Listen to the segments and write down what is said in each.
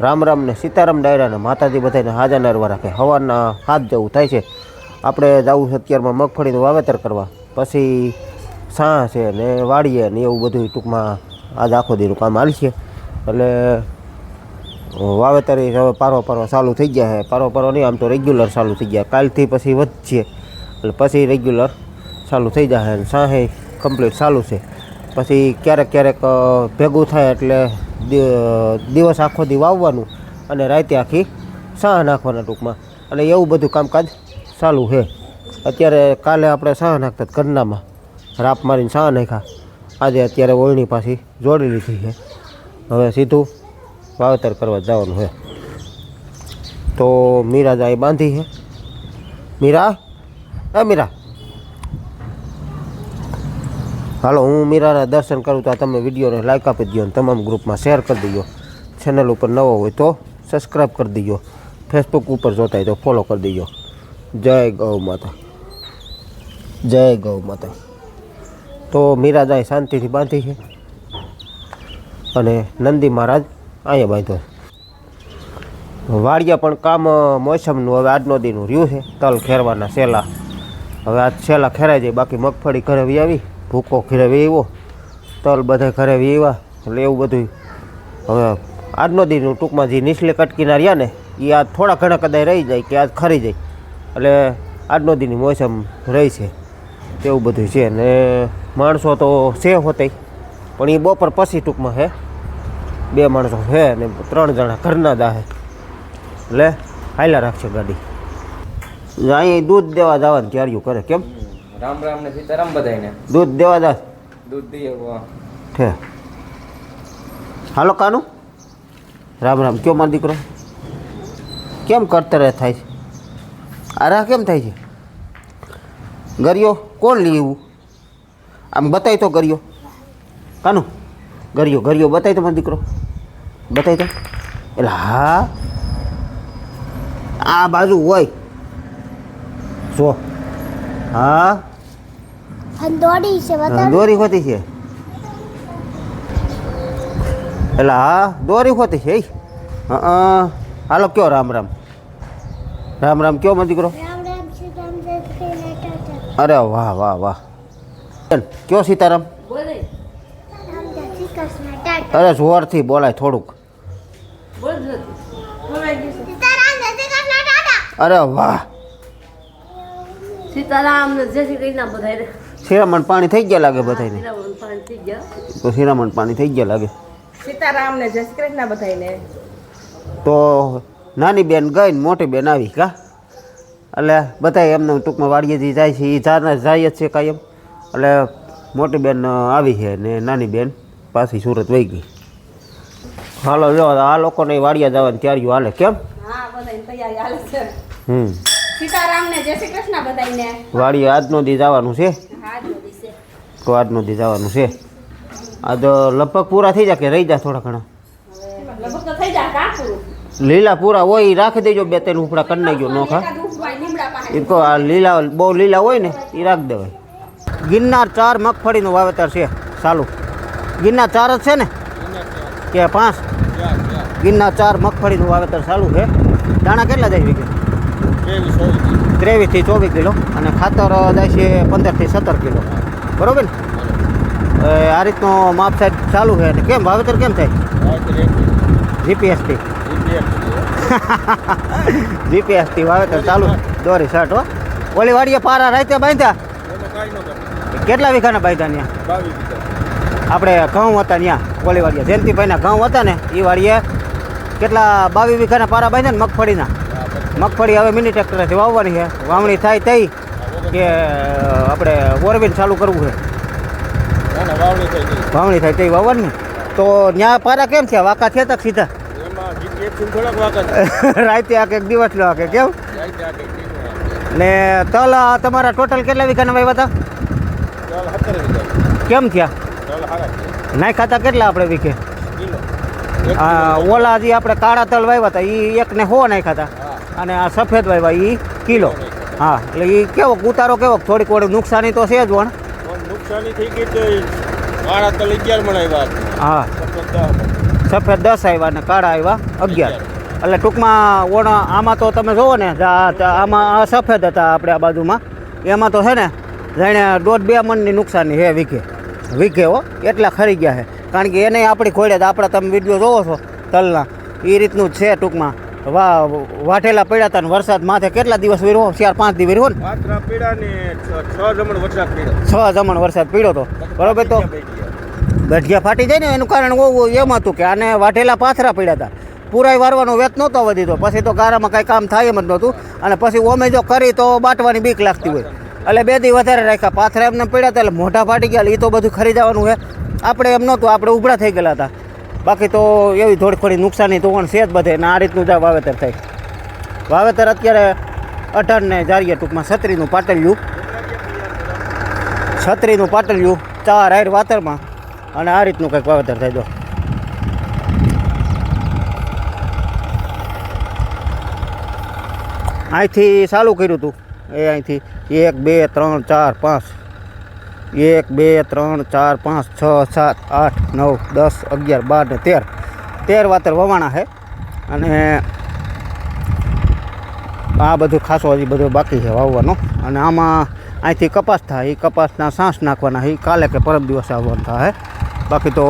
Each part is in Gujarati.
રામ રામ ને સીતારામ ડાયરાને માતાજી બધાને હાજા નરવા રાખે. હવાના હાથ જેવું થાય છે. આપણે જવું અત્યારમાં મગફળીનું વાવેતર કરવા. પછી સાં છે ને વાડીએ ને એવું બધું ટૂંકમાં આજ આખો દીનું કામ હાલશે એટલે વાવેતર હવે પારો પારો ચાલુ થઈ ગયા છે. પારો પારો નહીં, આમ તો રેગ્યુલર ચાલુ થઈ ગયા. કાલથી પછી વધશે. એટલે પછી રેગ્યુલર ચાલુ થઈ જશે અને સાહે કમ્પ્લીટ ચાલુ છે. પછી ક્યારેક ક્યારેક ભેગું થાય એટલે દિવસ આખો દી વાવવાનું અને રાતે આખી સાહ નાખવાના ટૂંકમાં. અને એવું બધું કામકાજ ચાલુ છે. અત્યારે કાલે આપણે સાહ નાખતા કરનામાં રાપ મારીને સાહ નાખ્યા. આજે અત્યારે ઓળણી પાછી જોડી લીધી છે. હવે સીધું વાવેતર કરવા જવાનું છે. તો મીરા જાય બાંધી છે. મીરા? એ મીરા? હાલો, હું મીરાના દર્શન કરું તો આ તમે વિડીયોને લાઇક આપી દો અને તમામ ગ્રુપમાં શેર કરી દો ચેનલ ઉપર નવો હોય તો સબસ્ક્રાઈબ કરી દો ફેસબુક ઉપર જોતા હોય તો ફોલો કરી દો જય ગૌ માતા. જય ગૌ માતા. તો મીરાજાએ શાંતિથી બાંધી છે. અને નંદી મહારાજ અહીંયા બાંધ્યો વાડિયા પણ કામ મોસમનું હવે આજનો દીનું રહ્યું છે. તલ ખેરવાના સેલા. હવે આજ સેલા ખેરાઈ જાય, બાકી મગફળી ઘરે આવી. ભૂકો ઘરે વેવો તલ બધા ઘરે વેવા એટલે એવું બધું હવે આજનો દીનું ટૂંકમાં જે નીચલે કટકીના રહ્યા ને એ આજ થોડા ઘણા કદાચ રહી જાય કે આજ ખરી જાય. એટલે આજનો દીની મોસમ રહી છે એવું બધું છે. ને માણસો તો છે હોતે, પણ એ બપોર પછી ટૂંકમાં હે, બે માણસો છે ને ત્રણ જણા ઘરના દાહે એટલે હાલ્યા રાખશે ગાડી. અહીં દૂધ દેવા જવાનું ત્યાર્યું કરે, કેમ? રામ રામ ને સીતારામ બધાયને. દૂધ દેવા દાસ દૂધ દઈએ ઠે. હાલો કાનું. રામ રામ કયો મારો દીકરો? કેમ કરતર થાય છે? આરા કેમ થાય છે? ગરિયો કોણ લી એવું? આમ બતાવી તો ગરિયો. કાનું ગરિયો ગરિયો બતાવી તો મારો દીકરો. બતાવી તો. એટલે હા આ બાજુ હોય. જો. હા. દોડી છે બતાવ. દોરી ખોતી છે? એટલે હા દોરી ખોતી છે હા હાલો કયો રામ રામ? રામ રામ કયો મજી કૃષ્ણ અરે વાહ વાહ વાહ. કયો સીતારામ? અરે જોરથી બોલાય થોડુંક. અરે વાહ. સીતારામ જય શ્રી કૃષ્ણ બધાય શિરામણ પાણી થઈ ગયા લાગે બધાને તો શિરામણ પાણી થઈ ગયા લાગે. સીતારામ ને જય શ્રી કૃષ્ણ બધાને તો નાની બેન ગઈ ને મોટી બેન આવી કા? એટલે બધા એમને ટૂંકમાં વાડીએથી જાય છે એ જાના જાય જ છે કાયમ. એટલે મોટી બેન આવી છે ને નાની બેન પાછી સુરત વહી ગઈ. હાલો જો આ લોકોને વાડિયા જવાની તૈયારીઓ હાલે કેમ? હમ. સીતારામ ને જય શ્રી કૃષ્ણ બધાને વાડી આજનો દી જવાનું છે. તો આજનો દી જવાનું છે. આ તો લગભગ પૂરા થઈ જાય કે રહી જાય થોડા ઘણા. લીલા પૂરા હોય એ રાખી દેજો બે ત્રણ ઉપડા કરી નાખજો નોખા. એ તો આ લીલા બહુ લીલા હોય ને એ રાખી દેવાય. ગિરનાર ચાર મગફળીનું વાવેતર છે ચાલુ. ગિરનાર ચાર જ છે ને? કે પાંચ? ગિરનાર ચાર મગફળીનું વાવેતર ચાલુ છે. દાણા કેટલા જાય વીઘે? ત્રેવીસથી ચોવીસ કિલો અને ખાતર જાય છે પંદરથી સત્તર કિલો. બરોબર ને? આ રીતનો માપ સાઈડ ચાલુ છે અને કેમ? વાવેતર કેમ થાય? જીપીએસથી. જીપીએસથી વાવેતર ચાલુ દોરી શર્ટ હો. ઓલી વાડીએ પારા રાતે બાંધ્યા? કેટલા વીઘાના બાંધ્યા ત્યાં? આપણે ઘઉં હતા ત્યાં ઓલી વાડીએ. જયંતિભાઈના ઘઉં હતા ને એ વાડીએ કેટલા બાવીસ વીઘાના પારા બાંધ્યા ને મગફળીના? મગફળી હવે મિની ટ્રેક્ટરથી વાવવાની છે. વાવણી થાય તઈ કે આપણે ઓરવીન ચાલુ કરવું છે. વાવણી થાય તઈ વાવવાની. તો ત્યાં પારા કેમ છે વાંકા છે તક સીધા? રાતે આ એક દિવસ લો કે કેમ ને તલ તમારા ટોટલ કેટલા વીઘાના વાવ્યા હતા કેમ થયા? નાખ્યા ખાતા કેટલા આપણે વીઘે? આ ઓલા જે આપણે કાળા તલ વાવ્યા હતા એ એકને હો નાખ્યા હતા અને આ સફેદ વાવ્યા એ કિલો. હા એટલે એ કેવો ઉતારો કેવો? થોડીક વડે નુકસાની તો છે જ પણ. નુકસાની થઈ ગઈ તો કાળા તલ અગિયાર મણ આવ્યા હા. સફેદ દસ આવ્યા ને કાળા આવ્યા અગિયાર. એટલે ટૂંકમાં ઓણ આમાં તો તમે જુઓ ને આમાં આ સફેદ હતા આપણે આ બાજુમાં. એમાં તો છે ને જાણે દોઢ બે મણની નુકસાની છે વીઘે. વીઘે હો એટલા ખરી ગયા છે. કારણ કે એને આપણી ખોડે આપણે તમે વીડિયો જોવો છો તલના. એ રીતનું જ છે ટૂંકમાં. વા વાઢેલા પડ્યા હતા ને વરસાદ માથે કેટલા દિવસ વીરવો ચાર પાંચ દિવસ વીરવો ને? છ જમણ વરસાદ પીડ્યો છ જમણ વરસાદ પીડ્યો તો. બરોબર તો? ગઠિયા ફાટી જાય ને એનું કારણ બહુ એમ હતું કે આને વાઢેલા પાથરા પડ્યા હતા. પૂરાય વારવાનો વેત નહોતો વધી તો. પછી તો ગારામાં કાંઈ કામ થાય એમ જ નહોતું. અને પછી ઓમે જો કરી તો બાટવાની બીક લાગતી હોય. એટલે બે દી વધારે રાખ્યા. પાથરા એમને પડ્યા હતા એટલે મોઢા ફાટી ગયા એ તો બધું ખરીદવાનું હે. છે આપણે એમ નહોતું. આપણે ઉભરા થઈ ગયેલા હતા. બાકી તો એવી થોડી થોડી નુકસાની તો પણ છે જ બધે ને આ રીતનું જ વાવેતર થાય. વાવેતર અત્યારે અઢાર ને જારીએ ટૂંકમાં છત્રીનું પાટલિયું. છત્રીનું પાટલિયું ચાર આર વાતરમાં અને આ રીતનું કંઈક વાવેતર થાય જો. અહીંથી ચાલુ કર્યું હતું એ અહીંથી એક, બે, ત્રણ, ચાર, પાંચ એક, બે, ત્રણ, ચાર, પાંચ, છ, સાત, આઠ, નવ, દસ, અગિયાર, બાર ને તેર. તેર વાતર વવાણા છે અને આ બધું ખાસો હજી બધું બાકી છે વાવવાનું. અને આમાં અહીંથી કપાસ થાય એ કપાસના સાંસ નાખવાના એ કાલે કે પરમ દિવસે આવવાનું થાય બાકી તો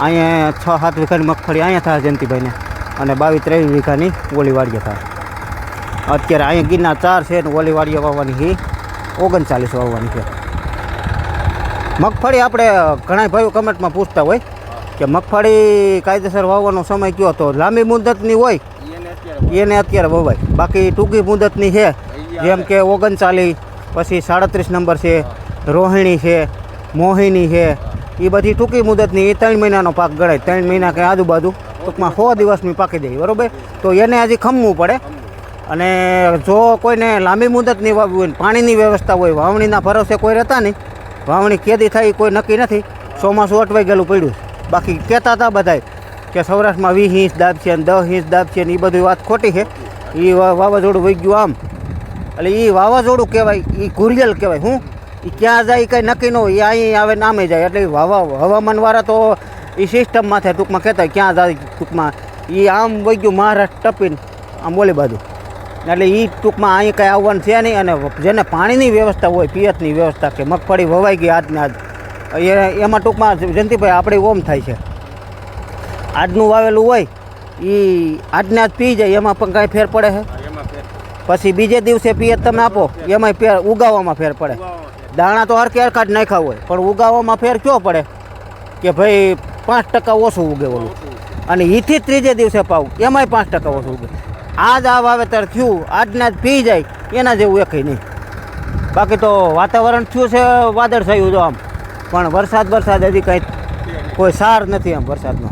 અહીંયા છ, સાત વીઘાની મગફળી અહીંયા થાય જયંતિભાઈને. અને બાવીસ, ત્રેવીસ વીઘાની ઓલી વાડીએ થાય. અત્યારે અહીંયા ગીરના ચાર છે ને ઓલી વાડીએ વાવવાની એ ઓગણચાલીસ વાવવાની છે. મગફળી આપણે ઘણા ભાઈઓ કમેન્ટમાં પૂછતા હોય કે મગફળી કાયદેસર વાવવાનો સમય કયો તો લાંબી મુદતની હોય એને અત્યારે વવાય. બાકી ટૂંકી મુદતની છે જેમ કે ઓગણચાલીસ પછી સાડત્રીસ નંબર છે રોહિણી છે મોહિની છે એ બધી ટૂંકી મુદતની એ ત્રણ મહિનાનો પાક ગણાય. ત્રણ મહિના કે આજુબાજુ ટૂંકમાં સો દિવસની પાકી જાય બરોબર? તો એને હજી ખમવું પડે. અને જો કોઈને લાંબી મુદતની વાવવી હોય પાણીની વ્યવસ્થા હોય વાવણીના ભરોસે કોઈ રહેતા નહીં. વાવણી કેદી થાય એ કોઈ નક્કી નથી. ચોમાસું અટવાઈ ગયેલું પડ્યું બાકી કહેતા હતા બધાય કે સૌરાષ્ટ્રમાં વીસ ઇંચ દાબ છે ને દસ ઇંચ દાબ છે ને એ બધી વાત ખોટી છે. એ વાવાઝોડું વહી ગયું આમ. એટલે એ વાવાઝોડું કહેવાય એ ઘુરિયલ કહેવાય, હું? એ ક્યાં જાય કંઈ નક્કી ન હોય એ અહીં આવે નામે જાય. એટલે વાવા હવા હવામાનવાળા તો એ સિસ્ટમ માથે ટૂંકમાં કહેતા ક્યાં જાય ટૂંકમાં? એ આમ વહી ગયું, મહારાષ્ટ્ર ટપીને. આમ બોલી બાજુ. એટલે એ ટૂંકમાં અહીં કાંઈ આવવાનું છે નહીં અને જેને પાણીની વ્યવસ્થા હોય પિયતની વ્યવસ્થા કે મગફળી વવાઈ ગઈ આજને આજ એ એમાં ટૂંકમાં જયંતિભાઈ આપણે ઓમ થાય છે. આજનું વાવેલું હોય એ આજના જ પી જાય એમાં પણ કાંઈ ફેર પડે છે પછી બીજે દિવસે પિયત તમે આપો એમાંય ફેર ઉગાવવામાં ફેર પડે. દાણા તો હરકે હરખા જ નાખ્યા હોય પણ ઉગાવવામાં ફેર કયો પડે? કે ભાઈ પાંચ ટકા ઓછું ઉગે. ઓલું અને એથી ત્રીજે દિવસે પાવું એમાંય પાંચ ટકા ઓછું ઉગે. આજ આ વાવેતર થયું આજના જ પી જાય એના જેવું એકય નહીં. બાકી તો વાતાવરણ થયું છે વાદળ થયું જો આમ. પણ વરસાદ વરસાદ હજી કંઈ કોઈ સાર નથી આમ વરસાદનો.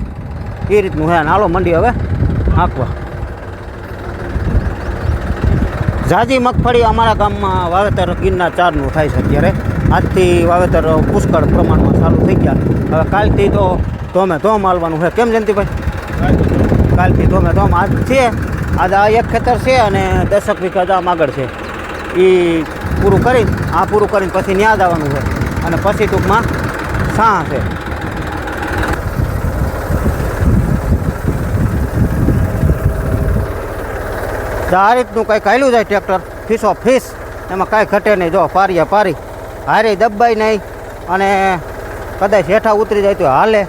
એ રીતનું હે નાલો મંડી હવે આંકવા ઝાજી મગફળી અમારા ગામમાં વાવેતર ગીરના ચારનું થાય છે અત્યારે. આજથી વાવેતર પુષ્કળ પ્રમાણમાં ચાલુ થઈ ગયા. હવે કાલથી તો ધોમે ધોમ હાલવાનું છે. કેમ જયંતિભાઈ? કાલથી ધોમે ધોમ. આજ છે. આજ આ એક ખેતર છે અને દસક વીઘા આમ આગળ છે. એ પૂરું કરીને, આ પૂરું કરીને પછી ન્યા જવાનું છે. અને પછી ટૂંકમાં સાહ છે. આ રીતનું કંઈક હાલ્યું જાય ટ્રેક્ટર, ફીસો ફીસ. એમાં કાંઈ ઘટે નહીં. જો પારીએ પારી. હારે દબાઈ નહીં અને કદાચ હેઠા ઉતરી જાય તો હાલે.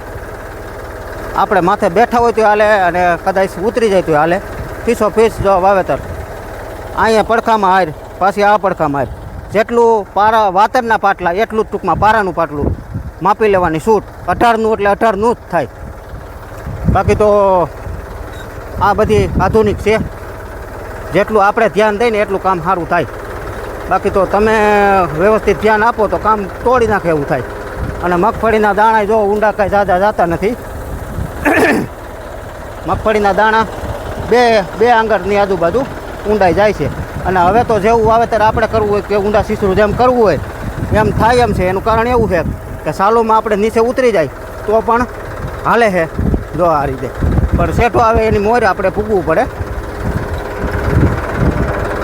આપણે માથે બેઠા હોય તો હાલે અને કદાચ ઉતરી જાય તો હાલે. ફીસો ફીસ જો વાવેતર. અહીંયા પડખામાં હાર, પાછી આ પડખામાં હાર. જેટલું પારા, વાતરના પાટલા, એટલું જ ટૂંકમાં પારાનું પાટલું માપી લેવાની છૂટ. અઢારનું એટલે અઢારનું જ થાય. બાકી તો આ બધી આધુનિક છે. જેટલું આપણે ધ્યાન દઈને એટલું કામ સારું થાય. બાકી તો તમે વ્યવસ્થિત ધ્યાન આપો તો કામ તોડી નાખે એવું થાય. અને મગફળીના દાણા જો ઊંડા કાંઈ જાજા જાતા નથી. મગફળીના દાણા બે બે આંગળની આજુબાજુ ઊંડાઈ જાય છે. અને હવે તો જેવું વાવેતર આપણે કરવું હોય કે ઊંડા શિશુ જેમ કરવું હોય, એમ થાય એમ છે. એનું કારણ એવું છે કે સાલોમાં આપણે નીચે ઉતરી જાય, તો પણ હાલે છે. જો આ રીતે. પણ શેઠો આવે એની મોર આપણે ફૂગવું પડે.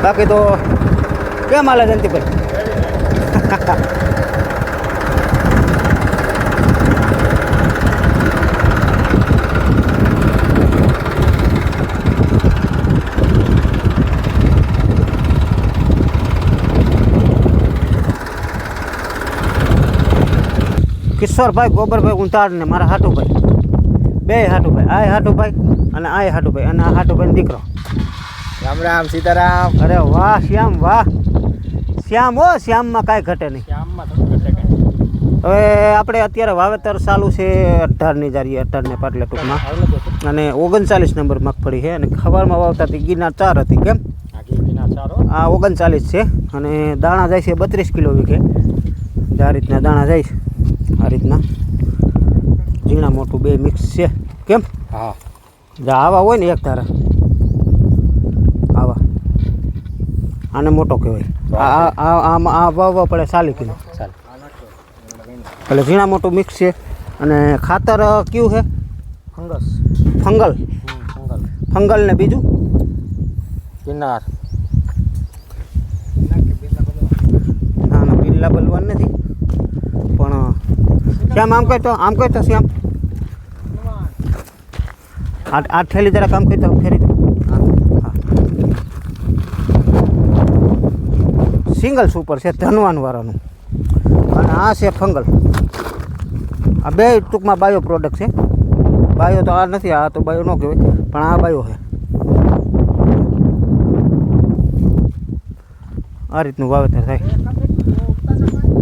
બાકી તો, કેમ હાલે જયંતિભાઈ? ઈશ્વરભાઈ ગોબરભાઈ ઉંતાડ ને મારા હાટુભાઈ. બે હાટુભાઈ આ હાટુભાઈ અને આ હાટુભાઈ અને આ હાટુભાઈ દીકરો. રામ રામ સીતારામ. અરે વાહ શ્યામ વાહ. શ્યામ હો શ્યામમાં કાંઈ ઘટે નહીં. હવે આપણે અત્યારે વાવેતર ચાલુ છે અઢારની જારી અઢારને પાટલે ટૂંકમાં અને ઓગણચાલીસ નંબર મગફળી છે અને ખબરમાં વાવતા હતી ગિરનાર ચાર હતી કેમ? આ ઓગણચાલીસ છે અને દાણા જાય છે બત્રીસ કિલો વીઘે. જે આ રીતના દાણા જાય છે. રીતના. ઝીણા મોટું બે મિક્સ છે. કેમ? હા. આવા હોય ને એક ધારા. આવા. આને મોટો કહેવાય. આ આ- આ આમાં આ વાવવા પડે ચાલી કિલો. એટલે ઝીણા મોટું મિક્સ છે. અને ખાતર કયું છે? ફંગસ. ફંગલ. ફંગલ. ફંગલ ને બીજું? કિન્નાર ના ના બિલ્લા બલવાન નથી. શ્યામ, આમ કહી તો, આમ કહી તો શ્યામ. આઠ આઠ થેલી જરાક આમ કહી તો ફેરી દો. સિંગલ સુપર છે, ધનવાન વાળાનું. અને આ છે ફંગલ. આ બે ટૂંકમાં બાયો પ્રોડક્ટ છે. બાયો તો આ નથી, આ તો બાયો ન કહેવાય, પણ આ બાયો છે. આ રીતનું વાવેતર થાય.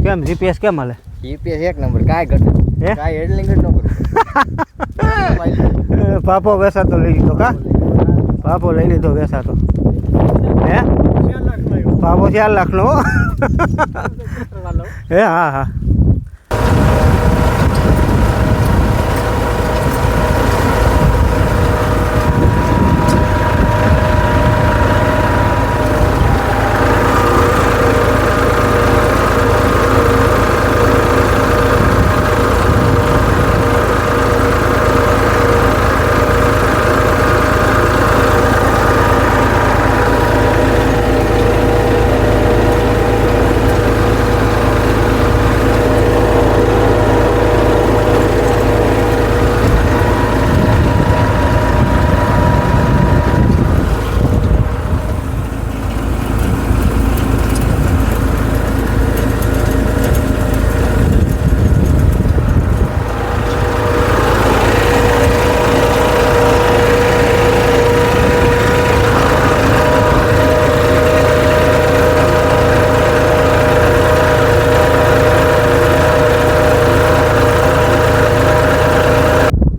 કેમ જીપીએસ કેમ હાલે? જીપીએસ એક નંબર કાંઈ ઘટે હે? કાંઈ હેડલિંગ જ ન કરું. પાપો વેસાતો લઈ લીધો કા? પાપો લઈ લીધો વેસાતો. હે? પાપો ચાર લાખનો. હે હે હા હા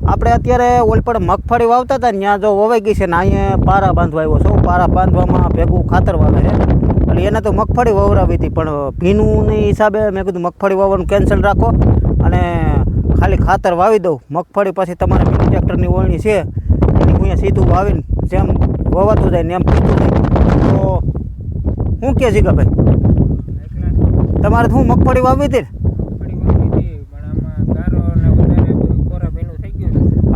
આપણે ઓલપડ મગફળી વાવતા હતા ત્યાં જો વવાઈ ગઈ છે ને અહીંયા પારા બાંધવા આવ્યો છો. પારા બાંધવામાં ભેગું ખાતર વાવે છે. એટલે એને તો મગફળી વવરાવી હતી, પણ ભીનુંની હિસાબે મેં કીધું મગફળી વાવવાનું કેન્સલ રાખો અને ખાલી ખાતર વાવી દઉં. મગફળી પછી તમારે ટ્રેક્ટરની ઓળણી છે, એની હું અહીંયા સીધું વાવીને જેમ વવાતું જાય ને એમ પીતું જાય. તો શું કહે છે કે ભાઈ? તમારે શું મગફળી વાવી હતી ને?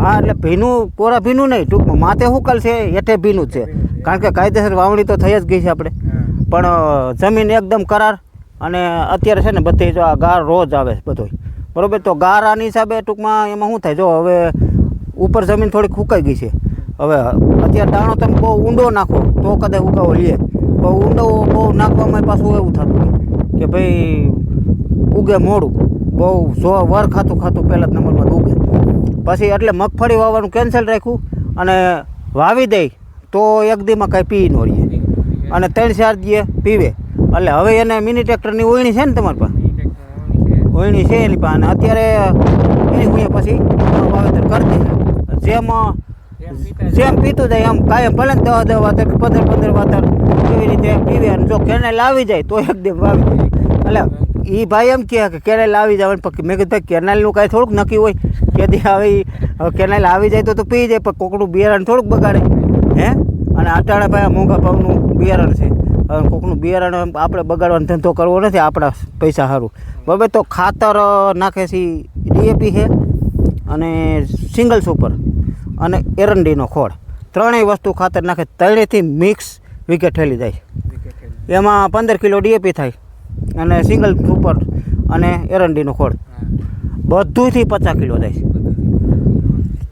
હા, એટલે ભીનું, કોરા ભીનું નહીં, ટૂંકમાં માથે હુકલ છે, એઠે ભીનું છે. કારણ કે કાયદેસર વાવણી તો થઈ જ ગઈ છે આપણે. પણ જમીન એકદમ કરાર અને અત્યારે છે ને બધી જો આ ગાર રોજ આવે છે બધો બરાબર? તો ગાર આની હિસાબે ટૂંકમાં એમાં શું થાય? જો હવે ઉપર જમીન થોડીક ફૂંકાઈ ગઈ છે. હવે અત્યારે દાણો તમે બહુ ઊંડો નાખો, તો કદાચ ઉગાવો લે. તો ઊંડો બહુ નાખવામાં પાછું એવું થતું કે ભાઈ ઉગે મોડું. બહુ જો વર ખાતું ખાતું પહેલાં જ નંબરમાં ઉગે પછી એટલે મગફળી વાવવાનું કેન્સલ રાખ્યું અને વાવી દઈ તો એક દીમાં કાંઈ પી ન રહીએ અને ત્રણ ચાર દીએ પીવે. એટલે હવે એને મિની ટ્રેક્ટરની ઓયણી છે ને તમારી પાસે? ઓયણી છે એની પાસે. અત્યારે એની પછી વાવેતર કરી દે. જેમ જેમ પીતું જાય. એમ કાંઈ ભલે ને દવા દવા વાતર પંદર પંદર વાતર એવી રીતે પીવે. અને જો કેનેલ આવી જાય તો એક દીમ વાવી દે. એટલે એ ભાઈ એમ કહે કે કેનાલ આવી જાય પણ મેં કીધું ભાઈ કેનાલનું કાંઈ થોડુંક નક્કી હોય. કે દી આવી કેનાલ આવી જાય તો તો પી જાય પણ કોકનું બિયારણ થોડુંક બગાડે. હે? અને અટાણે ભાઈ મોંઘા ભાવનું બિયારણ છે. કોકનું બિયારણ આપણે બગાડવાનો ધંધો કરવો નથી આપણા પૈસા સારું બરાબર? તો ખાતર નાખે છે ડીએપી છે અને સિંગલ સુપર અને એરંડીનો ખોળ. ત્રણેય વસ્તુ ખાતર નાખે ત્રણેયથી મિક્સ વિકેટ ઠેલી જાય. એમાં પંદર કિલો ડીએપી થાય. અને સિંગલ સુપર અને એરંડીનો ખોળ. બધુંથી પચાસ કિલો જાય છે.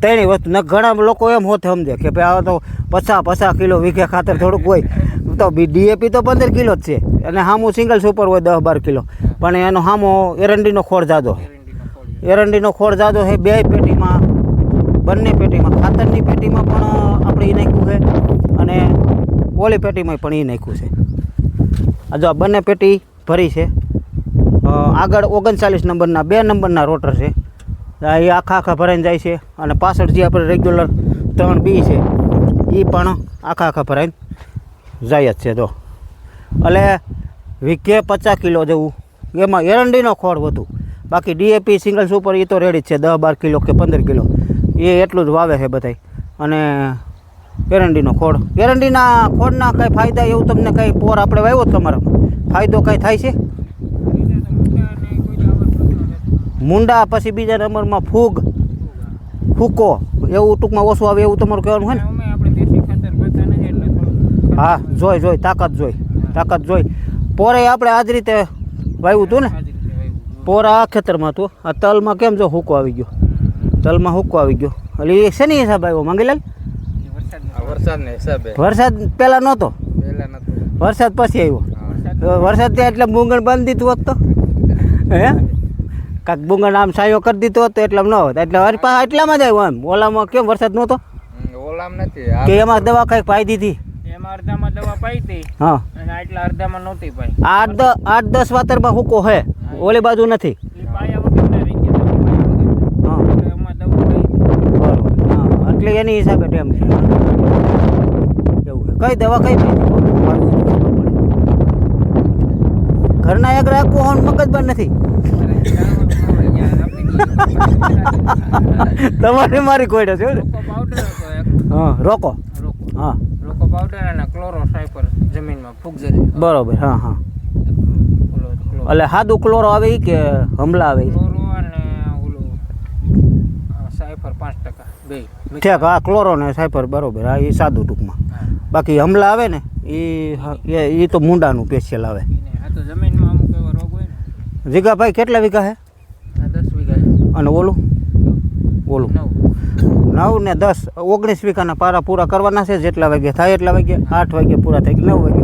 ત્રણેય વસ્તુ, ને ઘણા લોકો એમ હોત સમજે કે ભાઈ આ તો પચાસ પચાસ કિલો વીઘે ખાતર થોડુંક હોય, તો બી ડીએપી તો પંદર કિલો જ છે. અને સામું સિંગલ સુપર હોય દસ, બાર કિલો. પણ એનો સામો એરંડીનો ખોળ જાદો એરંડીનો ખોળ જાદો છે બે પેટીમાં, બંને પેટીમાં, ખાતરની પેટીમાં પણ આપણે એ નાખ્યું છે અને ઓલી પેટીમાં પણ એ નાખ્યું છે. જો આ બંને પેટી ભરી છે. આગળ ઓગણચાલીસ નંબરના, બે નંબરના રોટર છે. એ આખા આખા ભરાઈને જાય છે અને પાછળ જે આપણે રેગ્યુલર ત્રણ બી છે એ પણ આખા આખા ભરાઈને જાય જ છે તો એટલે વીઘે પચાસ કિલો જેવું. એમાં એરંડીનો ખોળ વધુ. બાકી ડીએપી સિંગલ સુપર એ તો રેડી જ છે દસ બાર કિલો કે પંદર કિલો. એ એટલું જ વાવે છે બધાય. અને એરંડીનો ખોળ. એરંડીના ખોળના કાંઈ ફાયદા એવું તમને કાંઈ પોર આપણે વાવ્યો તમારામાં? ફાયદો કાંઈ થાય છે? મુંડા પછી બીજા નંબરમાં ફૂગ. ફૂકો. એવું ટૂંકમાં ઓછું આવે એવું તમારું કહેવાનું હોય ને? હા જોઈ જોઈ તાકાત જોઈ તાકાત જોઈ. પોરે આપણે આ જ રીતે વાવ્યું હતું ને? પોરા આ ખેતરમાં હતું. આ તલમાં કેમ જો હુકો આવી ગયો? તલમાં હુકો આવી ગયો. એટલે એ શેની હિસાબ આવ્યો માંગીલાલ? વરસાદ વરસાદ પહેલાં નહોતો. વરસાદ પછી આવ્યો. વરસાદ ત્યાં એટલે બુંગણ બાંધી દીધું હોત તો. હે? કાંક બુંગણ આમ સાયો કરી દીધો હતો એટલે ન હોત. એટલે હરી પાસે એટલામાં જ આવ્યો એમ. ઓલામાં કેમ વરસાદ નહોતો? ઓલામ નથી. કે એમાં દવા કંઈક પાઈ દીધી. એમાં અડધામાં દવા પાઈ હતી. હા. અને આટલા અડધામાં નહોતી પાઈ. આઠ આઠ દસ વાતરમાં હુકો હે. ઓલી બાજુ નથી. એટલે એમાં દવા પાઈ હતી. બરોબર. હા એટલે એની હિસાબે ટેમ છે. એવું કઈ દવા કઈ પીધી? પાડવું તો ખબર પડે. ઘરના એક રાખવું હોન મગજ પણ નથી. તમારે મારી કોઈ છે હા રોકો રોકો. હા. રોકો પાવડર અને ક્લોરો સાયપર જમીનમાં ફૂગ જરી બરોબર હા હા. એટલે સાદું ક્લોરો આવે કે હમલા આવે ક્લોરો અને ઓલું સાયફર પાંચ ટકા બે. ઠીક હા ક્લોરો ને સાયપર બરોબર હા એ સાદું ટૂંકમાં. બાકી હમલા આવે ને એ એ તો મુંડાનું પેશિયલ આવે આ તો જમીનમાં અમુક એવા રોગ હોય ને વીઘાભાઈ કેટલા વીઘા છે દસ વીઘા અને ઓલું? ઓલું. નવ. ને દસ. ઓગણીસ વીઘાના પારા પૂરા કરવાના છે? જેટલા વાગે થાય એટલા વાગે આઠ વાગે પૂરા થઈ ગયા નવ વાગે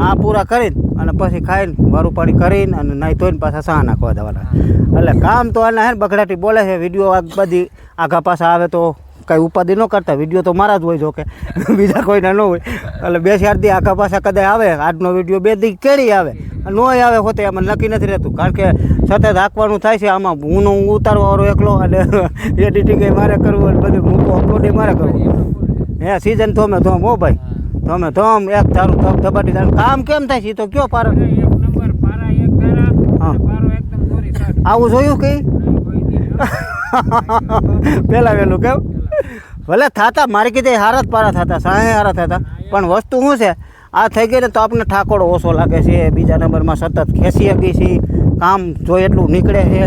આ પૂરા કરીને અને પછી ખાઈને વારું પાણી કરીને અને નાહી ધોઈને પાછા સાહ નાખવા દેવાના એટલે કામ તો આના હે ને બગડાટી બોલે છે વીડિયો બધી આઘા પાછા આવે તો કાંઈ ઉપાધિ ન કરતા વીડિયો તો મારા જ હોય જોકે. બીજા કોઈના ન હોય. એટલે બે ચાર દી આગા પાછા કદાચ આવે આજનો વીડિયો બે દી કેળી આવે. ન આવે હોતે એમાં નક્કી નથી રહેતું. કારણ કે સતત હાંકવાનું થાય છે આમાં હું નો હું ઉતારવાવાળો એકલો અને એડિટિંગ મારે કરવું અને બધું મૂકો અપલોડ મારે કરવું. હે સિઝન થોમે થોમ હો ભાઈ. તમે થોમ એક તારું થપ ધબાટી તારું કામ કેમ થાય છે? તો કયો પાર? આવું જોયું કઈ પેલા વહેલું કેમ? ભલે થાતા, મારી કીધે હારા જ પારા થતા, સાહે હારા થતા. પણ વસ્તુ શું છે? આ થઈ ગઈ ને તો આપણને ઠાકોડો ઓછો લાગે છે. બીજા નંબરમાં સતત ખેંચી શકી છે. કામ જો એટલું નીકળે છે.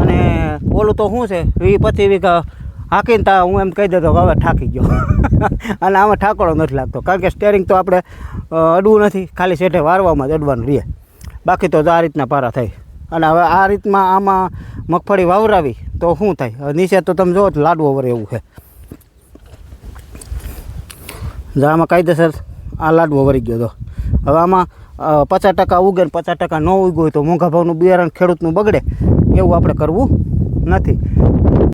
અને ઓલું તો શું છે? વી પચીસ વીઘા હાકીને તા હું એમ કહી દેતો કે હવે થાકી ગયો. અને આમાં ઠાકોડો નથી લાગતો. કારણ કે સ્ટેરિંગ તો આપણે અડવું નથી. ખાલી સેઠે વારવામાં જ અડવાનું રહે. બાકી તો આ રીતના પારા થાય. અને હવે આ રીતમાં આમાં મગફળી વાવરાવી. તો શું થાય? નીચે તો તમે જો, લાડવો વરે એવું છે. આમાં કાયદેસર આ લાડવો વરી ગયો તો. હવે આમાં પચાસ ટકા ઉગે ને પચાસ ટકા ન ઉગ્યો તો મોંઘા ભાવનું બિયારણ ખેડૂતનું બગડે. એવું આપણે કરવું નથી.